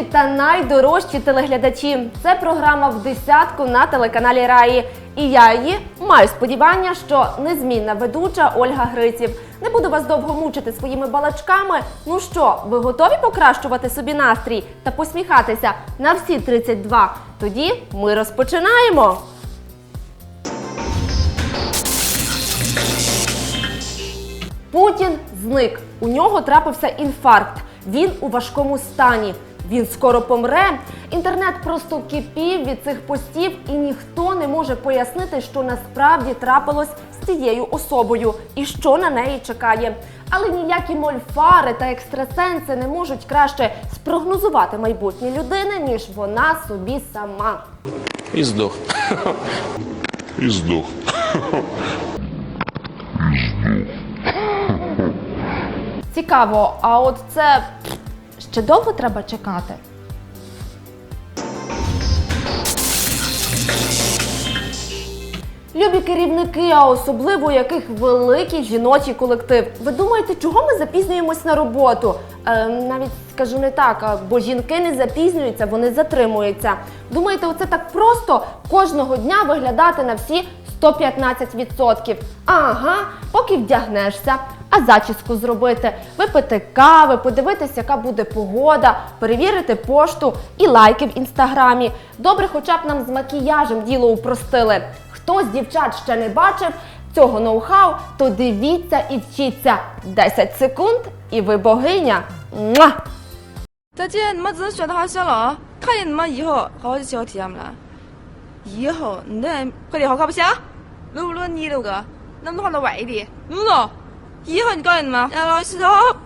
найкращі та найдорожчі телеглядачі. Це програма в десятку на телеканалі Раї. І я її маю сподівання, що незмінна ведуча Ольга Гриців. Не буду вас довго мучити своїми балачками. Ну що, ви готові покращувати собі настрій та посміхатися на всі 32? Тоді ми розпочинаємо. Путін зник. У нього трапився інфаркт. Він у важкому стані. Він скоро помре. Інтернет просто кипів від цих постів, і ніхто не може пояснити, що насправді трапилось з цією особою і що на неї чекає. Але ніякі мольфари та екстрасенси не можуть краще спрогнозувати майбутнє людини, ніж вона собі сама. И сдох. и сдох. Цікаво, а от це ще довго треба чекати? Любі керівники, а особливо яких великий жіночий колектив. Ви думаєте, чого ми запізнюємось на роботу? Е, навіть скажу не так, бо жінки не запізнюються, вони затримуються. Думаєте, оце так просто кожного дня виглядати на всі 115%? Ага, поки вдягнешся, а зачіску зробити, випити кави, подивитися, яка буде погода, перевірити пошту і лайки в інстаграмі. Добре, хоча б нам з макіяжем діло упростили. Хто з дівчат ще не бачив цього ноу-хау, то дивіться і вчіться. 10 секунд, і ви богиня. Муа! 再见，你们只能选到好笑了啊！看见你们以后好好去写我 TM 了。以后你得快点好看不行？录不录你录个？能不能换到晚一点？录了。 以后你告诉你们，要老实哦。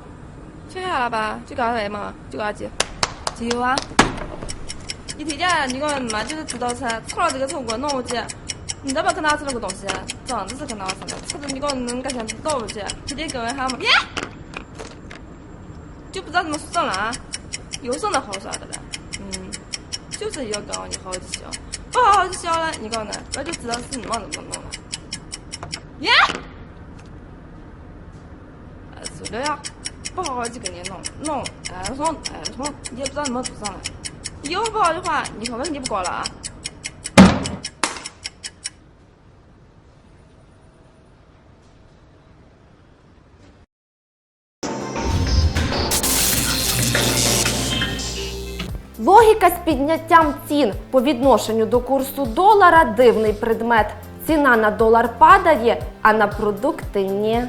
下来吧，就搞什嘛，就搞这，只有啊。你听见？你告诉你们，就是知道吃，吃了这个错过，弄我这。你咋不跟他吃那个东西，真的是跟他吃的，吃的你告诉你们，感觉知道不去？天天跟问他们。别，就不知道怎么算了啊，有什么好耍的了？嗯，就是要搞你好几笑，不好好笑了，你告诉你，我就知道是你们怎么弄了。耶、Благодаря парадикане, но, но, эрзон, эрзон, не обзан, Логіка з підняттям цін по відношенню до курсу долара дивний предмет. Ціна на долар падає, а на продукти ні.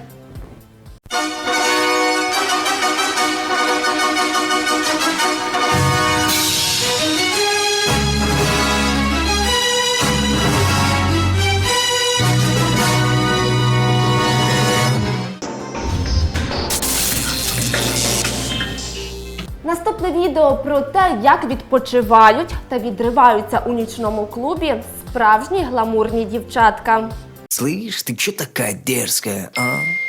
відео про те, як відпочивають та відриваються у нічному клубі справжні гламурні дівчатка. Слышь, ты чё такая дерзкая, а? А?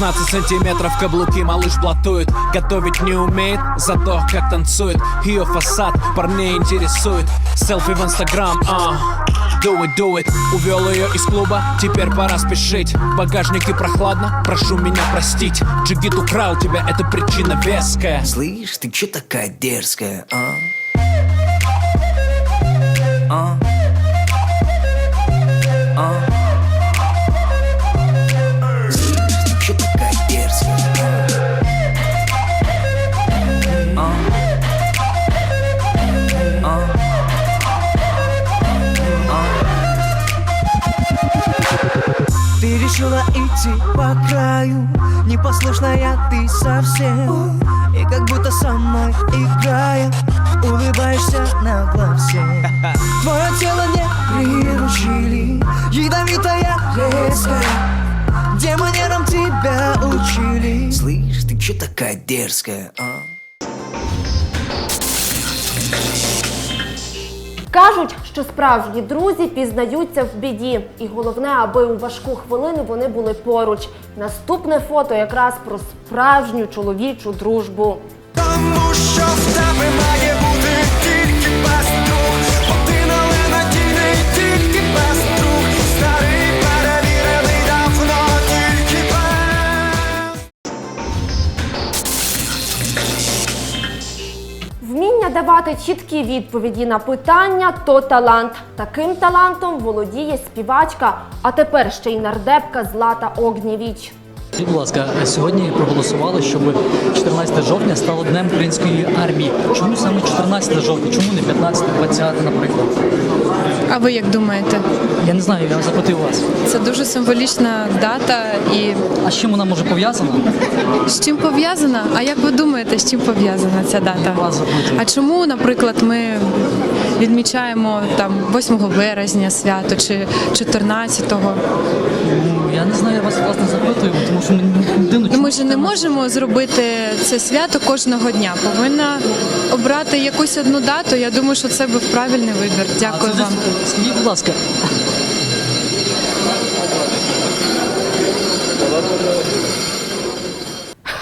16 сантиметров каблуки малыш блатует Готовить не умеет, зато как танцует Ее фасад парней интересует Селфи в инстаграм, а Do it, do it Увел ее из клуба, теперь пора спешить В багажнике прохладно, прошу меня простить Джигит украл тебя, это причина веская Слышь, ты чё такая дерзкая, а? А? А? Идти по краю. Непослушная ты совсем. И как будто со мной играя Улыбаешься на глазе. Твое тело не приручили. Ядовитая, резкая Демонерам тебя учили. Слышь, ты чё такая дерзкая, а? Кажуть, що справжні друзі пізнаються в біді, і головне, аби у важку хвилину вони були поруч. Наступне фото якраз про справжню чоловічу дружбу. Тому що в тебе має дати чіткі відповіді на питання, то талант. Таким талантом володіє співачка, а тепер ще й нардепка Злата Огнєвіч. Будь ласка, сьогодні проголосували, щоб 14 жовтня стало днем української армії. Чому саме 14 жовтня? Чому не 15, 20, наприклад? А ви як думаєте? Я не знаю, я запитую вас. Це дуже символічна дата і А з чим вона може пов'язана? з чим пов'язана? А як ви думаєте, з чим пов'язана ця дата? Вас. А чому, наприклад, ми відмічаємо там 8 березня свято чи 14-го? Ну, Я не знаю, я вас власне запитую, тому що мені дивно. Ну, ми ж не можемо зробити це свято кожного дня. Повинна обрати якусь одну дату. Я думаю, що це був правильний вибір. Дякую вам. Скажіть, будь ласка,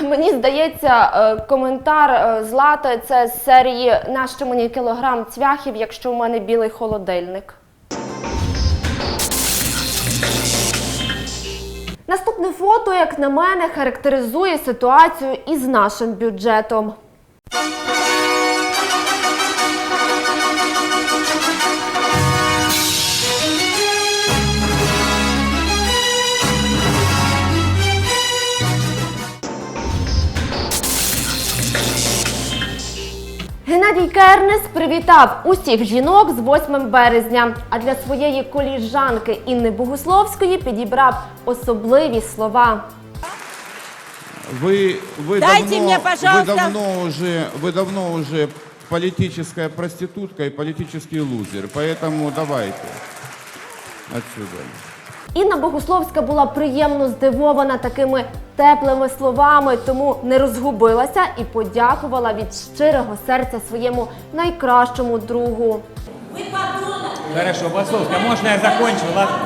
Мені здається, е, коментар е, Злати це з серії Нащо мені кілограм цвяхів, якщо в мене білий холодильник. Наступне фото, як на мене, характеризує ситуацію із нашим бюджетом. Геннадій Кернес привітав усіх жінок з 8 березня. А для своєї коліжанки Інни Богусловської підібрав особливі слова. Вы, вы Дайте давно, мне, Вы пожалуйста. давно уже, вы давно уже политическая проститутка и политический лузер, поэтому давайте отсюда. Інна Богусловська була приємно здивована такими теплими словами, тому не розгубилася і подякувала від щирого серця своєму найкращому другу. Хорошо, Басовка, можно я закончу, ладно?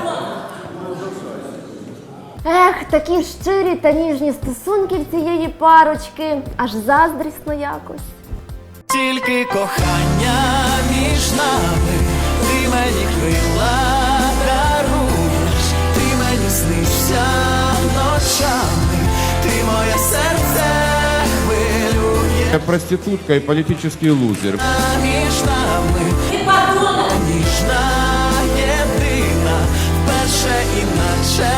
Ех, такі щирі та ніжні стосунки в цієї парочки, аж заздрісно якось. Тільки кохання між хвилює Проститутка и политический лузер. між нами. Ніжна єдина, вперше іначе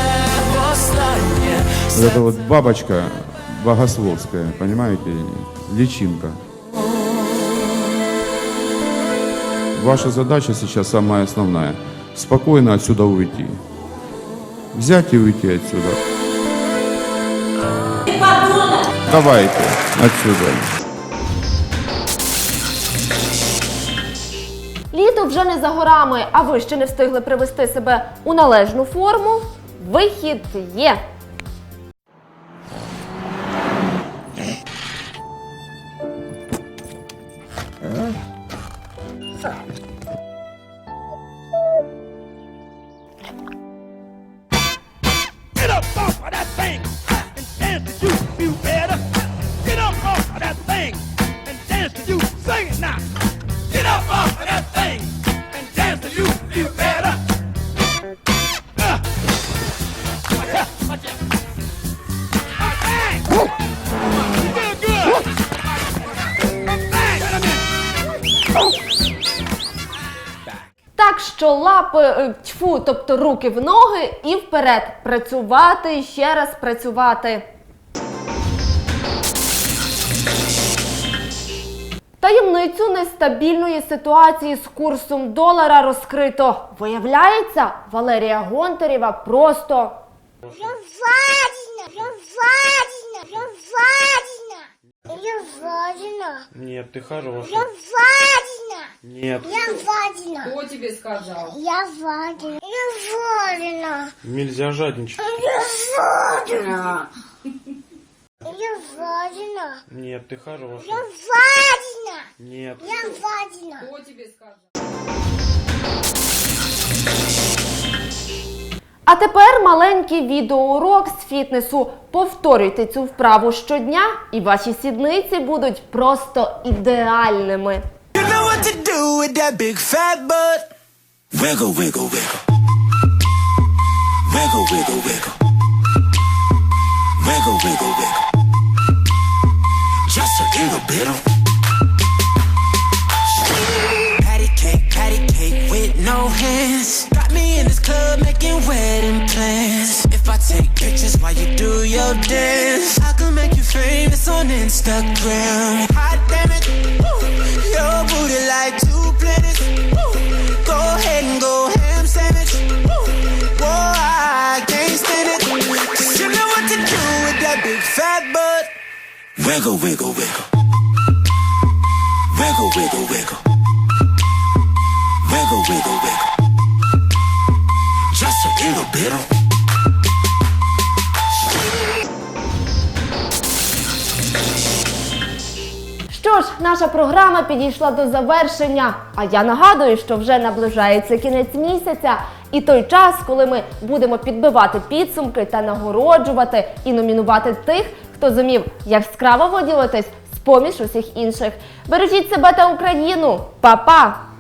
востаннє. Вот эта вот бабочка богословская, понимаете, личинка. Ваша задача сейчас самая основная. Спокойно отсюда уйти. Взять и уйти отсюда. Давайте отсюда. Літо вже не за горами, а ви ще не встигли привести себе у належну форму. Вихід є. Get up off of that thing Так що лапи, е, тьфу, тобто руки в ноги і вперед. Працювати ще раз працювати. Таємницю нестабільної ситуації з курсом долара розкрито. Виявляється, Валерія Гонтарєва просто жадина, я жадина, я жадина, Нет, ты хороший. я жадина, Нет, я жадина. Кто тебе сказал? Я жадина, я жадина, нельзя жадничать. я жадина. Я жадина, Нет, ты хороший. я жадина, Нет. я жадина. А тепер маленький відеоурок з фітнесу. Повторюйте цю вправу щодня, і ваші сідниці будуть просто ідеальними. Wiggle, wiggle. Wiggle, wiggle, wiggle. Wiggle, Instagram. Hot damn it, your booty like two planets. Go ahead and go ham sandwich. Woo. Whoa, I can't stand it. 'Cause you know what to do with that big fat butt. Wiggle, wiggle, wiggle. Wiggle, wiggle, wiggle. Wiggle, wiggle, wiggle. Just a little bit. Що ж, наша програма підійшла до завершення. А я нагадую, що вже наближається кінець місяця і той час, коли ми будемо підбивати підсумки та нагороджувати і номінувати тих, хто зумів яскраво виділитись з поміж усіх інших. Бережіть себе та Україну! Па-па!